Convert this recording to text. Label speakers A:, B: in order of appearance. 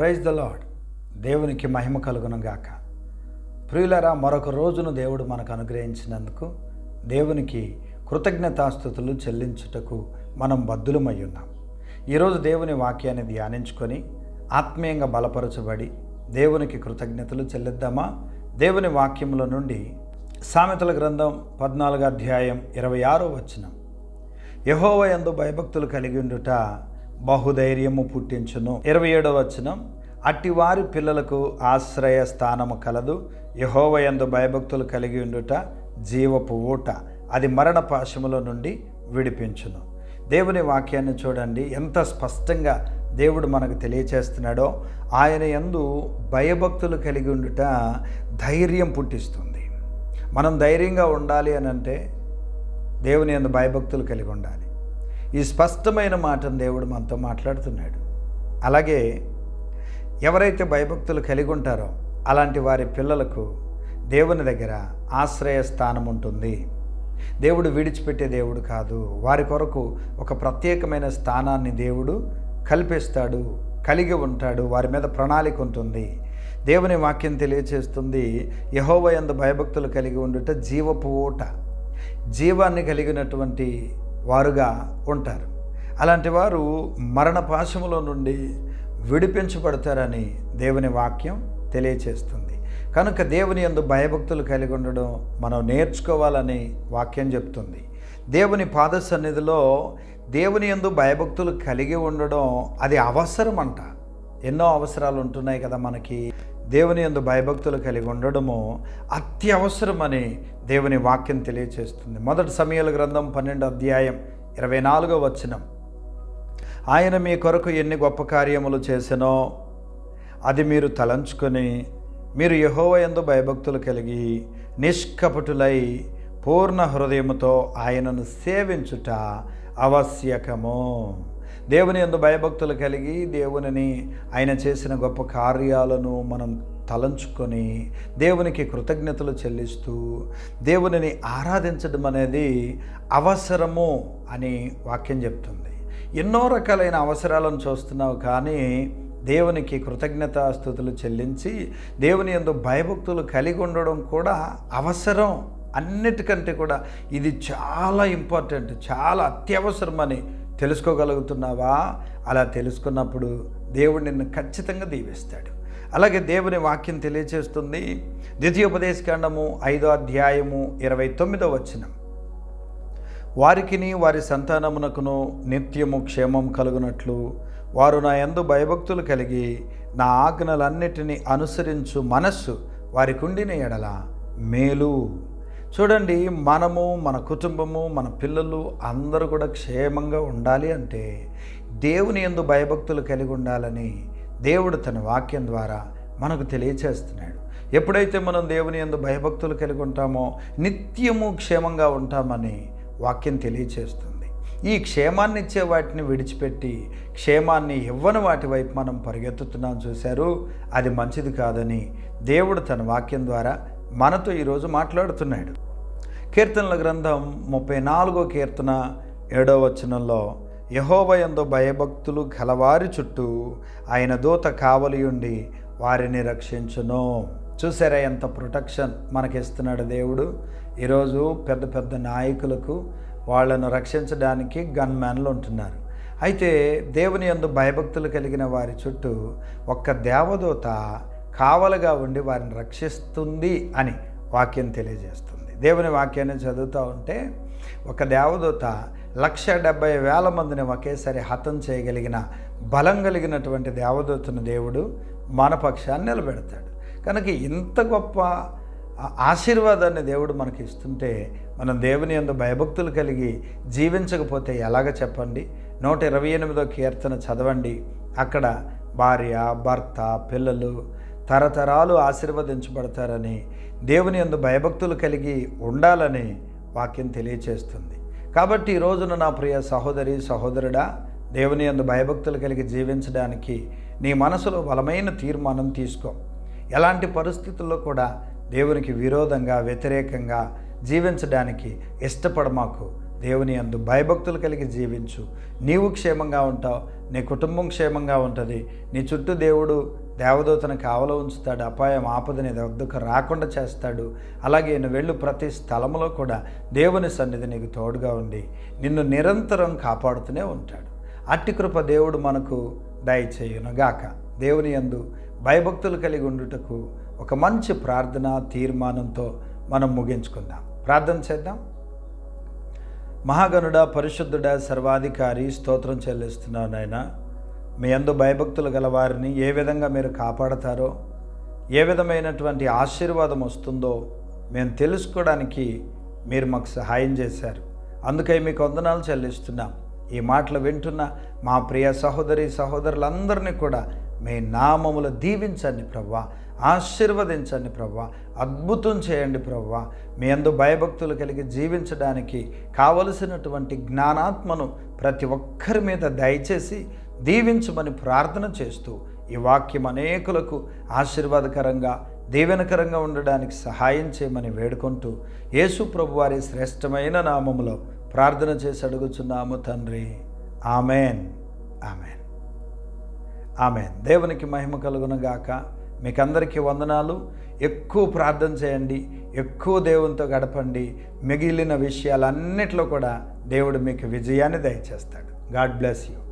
A: Praise the lord దేవునికి మహిమ కలుగును గాక ప్రియులరా మరొక రోజును దేవుడు మనకు అనుగ్రహించినందుకు దేవునికి కృతజ్ఞతాస్థుతులు చెల్లించుటకు మనం బద్దులమై ఉన్నాం. ఈరోజు దేవుని వాక్యాన్ని ధ్యానించుకొని ఆత్మీయంగా బలపరచబడి దేవునికి కృతజ్ఞతలు చెల్లిద్దామా? దేవుని వాక్యముల నుండి సామెతల గ్రంథం పద్నాలుగు అధ్యాయం ఇరవై ఆరో వచనం. యహోవ ఎందు భయభక్తులు కలిగి ఉండుట బహుధైర్యము పుట్టించును. ఇరవై ఏడవ వచనం అట్టివారి పిల్లలకు ఆశ్రయ స్థానము కలదు యహోవయందు భయభక్తులు కలిగి ఉండుట జీవపు ఊట. అది మరణ పాశముల నుండి విడిపించును. దేవుని వాక్యాన్ని చూడండి. ఎంత స్పష్టంగా దేవుడు మనకు తెలియచేస్తున్నాడో ఆయన యందు భయభక్తులు కలిగి ఉండుట ధైర్యం పుట్టిస్తుంది. మనం ధైర్యంగా ఉండాలి అని అంటే దేవుని యందు భయభక్తులు కలిగి ఉండాలి. ఈ స్పష్టమైన మాటను దేవుడు మనతో మాట్లాడుతున్నాడు. అలాగే ఎవరైతే భయభక్తులు కలిగి ఉంటారో అలాంటి వారి పిల్లలకు దేవుని దగ్గర ఆశ్రయ స్థానం ఉంటుంది. దేవుడు విడిచిపెట్టే దేవుడు కాదు. వారి కొరకు ఒక ప్రత్యేకమైన స్థానాన్ని దేవుడు కల్పిస్తాడు కలిగి ఉంటాడు వారి మీద ప్రణాళిక ఉంటుంది. దేవుని వాక్యం తెలియచేస్తుంది యహోవయందు భయభక్తులు కలిగి ఉండుట జీవపు ఊట. జీవాన్ని కలిగినటువంటి వారుగా ఉంటారు. అలాంటి వారు మరణ పాశములో నుండి విడిపించబడతారని దేవుని వాక్యం తెలియచేస్తుంది. కనుక దేవుని యందు భయభక్తులు కలిగి ఉండడం మనం నేర్చుకోవాలని వాక్యం చెప్తుంది. దేవుని పాద సన్నిధిలో దేవుని యందు భయభక్తులు కలిగి ఉండడం అది అవసరం అంట ఎన్నో అవసరాలు ఉంటున్నాయి కదా మనకి. దేవుని యందు భయభక్తులు కలిగి ఉండడము అత్యవసరమని దేవుని వాక్యం తెలియచేస్తుంది. మొదటి సమయాల గ్రంథం పన్నెండు అధ్యాయం ఇరవై నాలుగో వచనం. ఆయన మీ కొరకు ఎన్ని గొప్ప కార్యములు చేసినో అది మీరు తలంచుకొని మీరు యహోవ యందు భయభక్తులు కలిగి నిష్కపటులై పూర్ణ హృదయముతో ఆయనను సేవించుట ఆవశ్యకము. దేవుని యందు భయభక్తులు కలిగి దేవునిని ఆయన చేసిన గొప్ప కార్యాలను మనం తలంచుకొని దేవునికి కృతజ్ఞతలు చెల్లిస్తూ దేవునిని ఆరాధించడం అనేది అవసరము అని వాక్యం చెప్తుంది. ఎన్నో రకాలైన అవసరాలను చూస్తున్నావు కానీ దేవునికి కృతజ్ఞతాస్థుతులు చెల్లించి దేవుని ఎందు భయభక్తులు కలిగి ఉండడం కూడా అవసరం. అన్నిటికంటే కూడా ఇది చాలా ఇంపార్టెంట్ చాలా అత్యవసరమని తెలుసుకోగలుగుతున్నావా? అలా తెలుసుకున్నప్పుడు దేవుడు నిన్ను ఖచ్చితంగా దీవిస్తాడు. అలాగే దేవుని వాక్యం తెలియచేస్తుంది ద్వితీయోపదేశకాండము ఐదో అధ్యాయము ఇరవై తొమ్మిదో వచనం. వారికిని వారి సంతానమునకును నిత్యము క్షేమం కలుగునట్లు వారు నా యందు భయభక్తులు కలిగి నా ఆజ్ఞలన్నిటినీ అనుసరించు మనస్సు వారి ఉండిన ఎడల మేలు. చూడండి మనము మన కుటుంబము మన పిల్లలు అందరూ కూడా క్షేమంగా ఉండాలి అంటే దేవుని ఎందు భయభక్తులు కలిగి ఉండాలని దేవుడు తన వాక్యం ద్వారా మనకు తెలియచేస్తున్నాడు. ఎప్పుడైతే మనం దేవుని ఎందు భయభక్తులు కలిగి ఉంటామో నిత్యము క్షేమంగా ఉంటామని వాక్యం తెలియచేస్తుంది. ఈ క్షేమాన్ని ఇచ్చే వాటిని విడిచిపెట్టి క్షేమాన్ని ఇవ్వని వాటి వైపు మనం పరిగెత్తుతున్నాం చూశారు. అది మంచిది కాదని దేవుడు తన వాక్యం ద్వారా మనతో ఈరోజు మాట్లాడుతున్నాడు. కీర్తనల గ్రంథం ముప్పై నాలుగో కీర్తన ఏడో వచనంలో యహోవయందు భయభక్తులు గలవారి చుట్టూ ఆయన దూత కావలి ఉండి వారిని రక్షించును. చూసారా ఎంత ప్రొటెక్షన్ మనకిస్తున్నాడు దేవుడు. ఈరోజు పెద్ద పెద్ద నాయకులకు వాళ్ళను రక్షించడానికి గన్ మ్యాన్లు ఉంటున్నారు. అయితే దేవుని యందు భయభక్తులు కలిగిన వారి చుట్టూ ఒక్క దేవదూత కావలుగా ఉండి వారిని రక్షిస్తుంది అని వాక్యం తెలియజేస్తుంది. దేవుని వాక్యాన్ని చదువుతూ ఉంటే ఒక దేవదూత లక్ష డెబ్బై వేల మందిని ఒకేసారి హతం చేయగలిగిన బలం కలిగినటువంటి దేవదూతను దేవుడు మన పక్షాన్ని నిలబెడతాడు. కనుక ఇంత గొప్ప ఆశీర్వాదాన్ని దేవుడు మనకి ఇస్తుంటే మనం దేవుని ఎందు భయభక్తులు కలిగి జీవించకపోతే ఎలాగ చెప్పండి? నూట ఇరవై ఎనిమిదో కీర్తన చదవండి. అక్కడ భార్య భర్త పిల్లలు తరతరాలు ఆశీర్వదించబడతారని దేవుని ఎందు భయభక్తులు కలిగి ఉండాలని వాక్యం తెలియచేస్తుంది. కాబట్టి ఈ రోజున నా ప్రియ సహోదరి సహోదరుడా దేవుని అందు భయభక్తులు కలిగి జీవించడానికి నీ మనసులో బలమైన తీర్మానం తీసుకో. ఎలాంటి పరిస్థితుల్లో కూడా దేవునికి విరోధంగా వ్యతిరేకంగా జీవించడానికి ఇష్టపడమాకు దేవుని అందు భయభక్తులు కలిగి జీవించు. నీవు క్షేమంగా ఉంటావు నీ కుటుంబం క్షేమంగా ఉంటుంది నీ చుట్టూ దేవుడు దేవదూతను కావలో ఉంచుతాడు అపాయం ఆపదని వద్దకు రాకుండా చేస్తాడు. అలాగే నువ్వు వెళ్ళు ప్రతి స్థలంలో కూడా దేవుని సన్నిధి నీకు తోడుగా ఉండి నిన్ను నిరంతరం కాపాడుతూనే ఉంటాడు. అట్టి కృప దేవుడు మనకు దయచేయునుగాక. దేవుని యందు భయభక్తులు కలిగి ఉండుటకు ఒక మంచి ప్రార్థన తీర్మానంతో మనం ముగించుకుందాం. ప్రార్థన చేద్దాం. మహాగణుడ పరిశుద్ధుడ సర్వాధికారి స్తోత్రం చెల్లిస్తున్నాను నాయన. మీ అందు భయభక్తులు గల వారిని ఏ విధంగా మీరు కాపాడతారో ఏ విధమైనటువంటి ఆశీర్వాదం వస్తుందో మేము తెలుసుకోవడానికి మీరు మాకు సహాయం చేశారు. అందుకై మీకు వందనాలు చెల్లిస్తున్నాం. ఈ మాటలు వింటున్న మా ప్రియ సహోదరి సహోదరులందరినీ కూడా మీ నామములు దీవించండి ప్రవ్వా ఆశీర్వదించండి ప్రవ్వా అద్భుతం చేయండి ప్రవ్వా. మీ అందు భయభక్తులు కలిగి జీవించడానికి కావలసినటువంటి జ్ఞానాత్మను ప్రతి ఒక్కరి మీద దయచేసి దీవించమని ప్రార్థన చేస్తూ ఈ వాక్యం అనేకులకు ఆశీర్వాదకరంగా దీవెనకరంగా ఉండడానికి సహాయం చేయమని వేడుకుంటూ యేసు ప్రభువారి శ్రేష్టమైన నామములో ప్రార్థన చేసి అడుగుచున్నాము తండ్రి. ఆమెన్. ఆమెన్. ఆమెన్. దేవునికి మహిమ కలుగునగాక. మీకందరికీ వందనాలు. ఎక్కువ ప్రార్థన చేయండి. ఎక్కువ దేవునితో గడపండి. మిగిలిన విషయాలన్నిట్లో కూడా దేవుడు మీకు విజయాన్ని దయచేస్తాడు. God bless you.